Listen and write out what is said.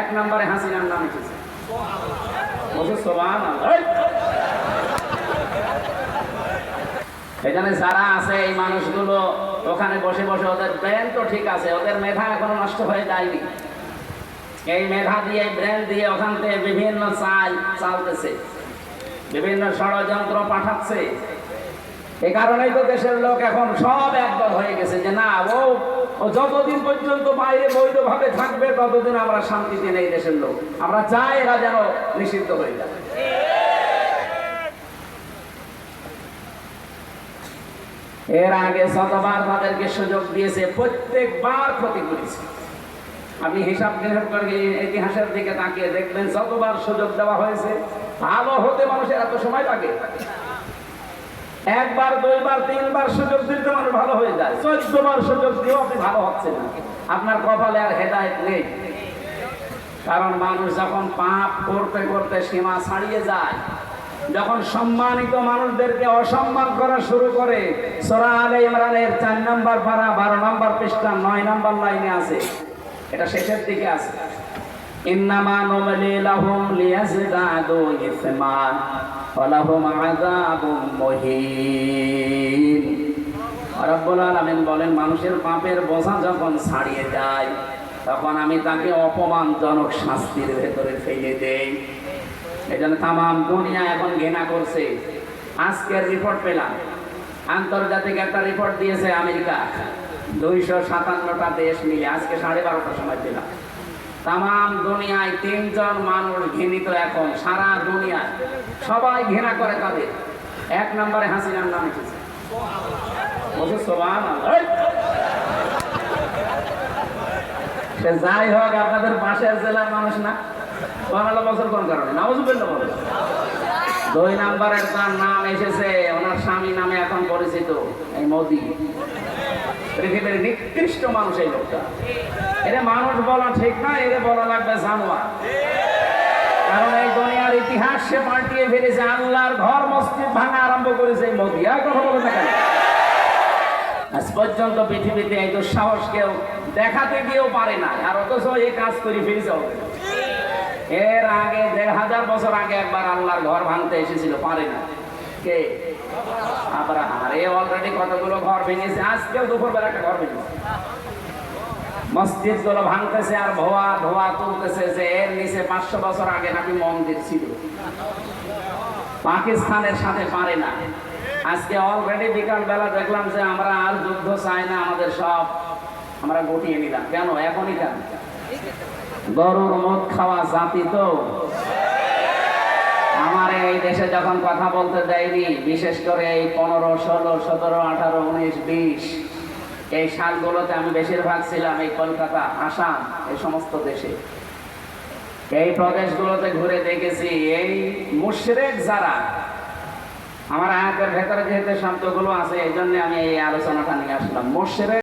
এক নম্বরে হাসিনার নাম সোবান এখানে যারা আছে, এই মানুষগুলো ওখানে বসে বসে ওদের ব্রেন তো ঠিক আছে, ওদের মেধা এখনও নষ্ট হয়ে যায়নি। এই মেধা দিয়ে ব্রেন দিয়ে ওখান থেকে বিভিন্ন চাল চালতেছে, বিভিন্ন ষড়যন্ত্র পাঠাচ্ছে। এই কারণেই তো দেশের লোক এখন সব একদল হয়ে গেছে যে না, ও যতদিন পর্যন্ত বাইরে বৈধভাবে থাকবে, ততদিন আমরা শান্তিতে নেই দেশের লোক। আমরা চাই এরা যেন নিষিদ্ধ হয়ে যায়। এর আগে শতবার তাদেরকে সুযোগ দিয়েছে, প্রত্যেকবার ক্ষতি করেছে। আপনি হিসাব নিকাশ করে ইতিহাসের দিকে তাকিয়ে দেখবেন যতবার সুযোগ দেওয়া হয়েছে। ভালো হতে মানুষের এত সময় লাগে। একবার, দুইবার, তিনবার সুযোগ দিলে তো মানুষ ভালো হয়ে যায়। চোদ্দ বার সুযোগ দিয়েও আপনি ভালো হচ্ছে না। আপনার কপালে আর হেদায়ত নেই। কারণ মানুষ যখন পাপ করতে করতে সীমা ছাড়িয়ে যায়, যখন সম্মানিত মানুষদেরকে অসম্মান করা শুরু করে, সোরা আলে ইমরানের চার নম্বর পারা, বারো নম্বর পৃষ্ঠা নয় নম্বর লাইনে আছে। এটা শেষের দিকে আছে। আলামিন বলেন, মানুষের পাপের বোঝা যখন ছাড়িয়ে যায়, তখন আমি তাকে অপমানজনক শাস্তির ভেতরে ফেলে দেই। এই জন্য তামাম দুনিয়া এখন ঘৃণা করছে। আজকের রিপোর্ট পেলাম। আন্তর্জাতিক একটা রিপোর্ট দিয়েছে আমেরিকা। দুইশো সাতান্নটা দেশ মিলে আজকে সাড়ে বারোটার সময় পেলাম। তাম দুনিয়ায় তিনজন মানুষ ঘৃণিত এখন, সারা দুনিয়ায়। সবাই ঘৃণা করে তাদের। এক নম্বরে হাসিনার নাম এসেছে। যাই হোক, আপনাদের পাশের জেলার মানুষ না? বাংলা কোন কারণে? বলে। দুই নাম্বারের তার নাম এসেছে, ওনার স্বামী নামে এখন পরিচিত, এই মোদি। পৃথিবীর নিকৃষ্ট মানুষ এই লোকটা। এরে মানুষ বলা ঠিক না, এরে বলা লাগবে জানোয়ার। কারণ এই দুনিয়ার ইতিহাস সে পাল্টিয়ে ফেলেছে, আল্লাহর ঘর মসজিদ ভাঙা আরম্ভ করেছে এই মোদি। আর কথা বলে না আজ পর্যন্ত পৃথিবীতে এই দুঃসাহস কেউ দেখাতে গিয়েও পারে না আর অথচ এই কাজ করে ওদের। এর আগে দেড় হাজার বছর আগে একবার আল্লাহর ঘর ভাঙতে এসেছিল, পারে না। কে? আর এ অলরেডি কতগুলো ঘর ভেঙেছে? আজকেও দুপুরবেলা একটা ঘর ভেঙেছে। মসজিদগুলো ভাঙতেছে আর ধোয়া ধোয়া তুলতেছে যে এর নিচে পাঁচশো বছর আগে নাকি মন্দির ছিল। পাকিস্তানের সাথে পারে না। আজকে অলরেডি বিকাল বেলা দেখলাম যে আমরা আর যুদ্ধ চাই না, আমাদের সব আমরা গুটিয়ে নিলাম। কেন? এখনই কেন? গরুর মদ খাওয়া জাতি তো। আমার এই দেশে যখন কথা বলতে দেয়নি, বিশেষ করে এই পনেরো, ষোলো, সতেরো, আঠারো, উনিশ, বিশ, এই সালগুলোতে আমি বেশিরভাগ ছিলাম এই কলকাতা, আসাম, এই সমস্ত দেশে। এই প্রদেশগুলোতে ঘুরে দেখেছি, এই মুশরেক যারা, আমার আয়াতের ভেতরে যেহেতু শব্দগুলো আছে, এই জন্য আমি এই আলোচনাটা নিয়ে আসলাম। মুশরেক